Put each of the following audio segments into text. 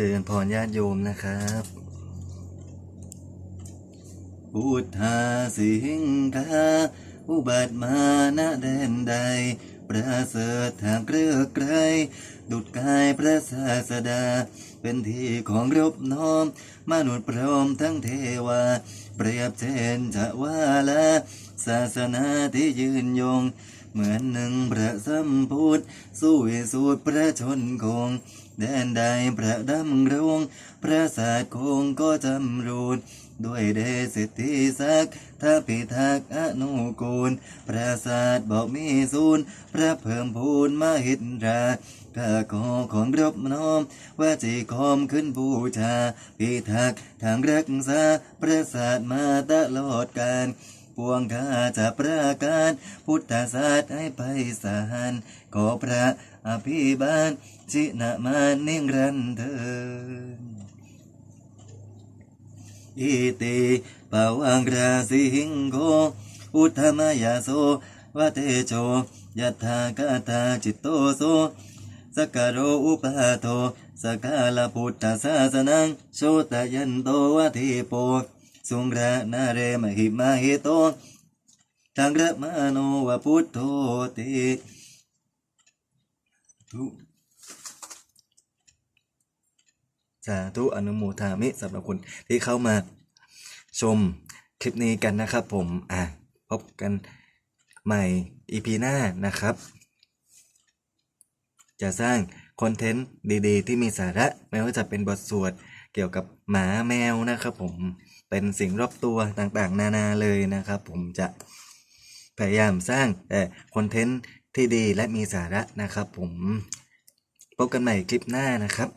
เจริญพรญาติโยมนะครับพุทธาสิงคาอุบัติมาณแดนใด ประเสริฐทางเกลือไกรดุดกายพระศาสดา เป็นที่ของรบน้อม มนุษย์พร้อมทั้งเทวา เปรียบเช่นจะว่าละ ศาสนาที่ยืนยง เหมือนหนึ่งพระสัมพุทธสู้สูตรพระชนคง แดนใดพระดำรง พระศาสตร์คงก็จำรูนด้วยเดชสิทธิศักดิ์ท้าพิทักษ์อนุกูล พระศาสตร์บอกมีศูนย์พระเพิ่มพูนมหิตราข้าขอของรบน้อม ว่าจีคอมขึ้นบูชา พิทักษ์ทางรักษา พระศาสตร์มาตลอดกาล ปวงข้าจะประการพุทธศาสตร์ให้ไปสารขอพระอภิบาลชินะมานิ่งรันเถิดอิติปาวังราสิงโกอุทธมายาโสวะเตโชยัตถากาตาจิตโตโสสการโรอุปาโทสกาลพุทธศาสนังโชตยันโตวะทิโป สุงระนาเรมหิมาหิโตทังระมาโนวพุทโธติทุสาธุอนุโมทามิสำหรับคุณที่เข้ามาชมคลิปนี้กันนะครับผม อะ พบกันใหม่ EP หน้านะครับ จะสร้างคอนเทนต์ดีๆ ที่มีสาระ ไม่ว่าจะเป็นบทสวด เกี่ยวกับหมาแมวนะครับ ผมเป็นสิ่งรอบตัวต่างๆ นานาเลยนะครับ ผมจะพยายามสร้างแต่คอนเทนต์ที่ดีและมีสาระนะครับ ผมพบกันใหม่คลิปหน้านะครับ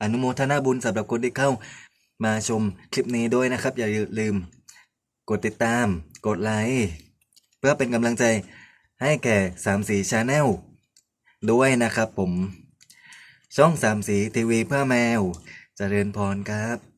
อนุโมทนาบุญสำหรับคนที่เข้ามาชมคลิปนี้ด้วยนะครับ อย่าลืมกดติดตาม กดไลค์เพื่อเป็นกำลังใจให้แก่สามสีชาแนลด้วยนะครับผม ช่องสามสีทีวีเพื่อแมวจเจริญพรครับ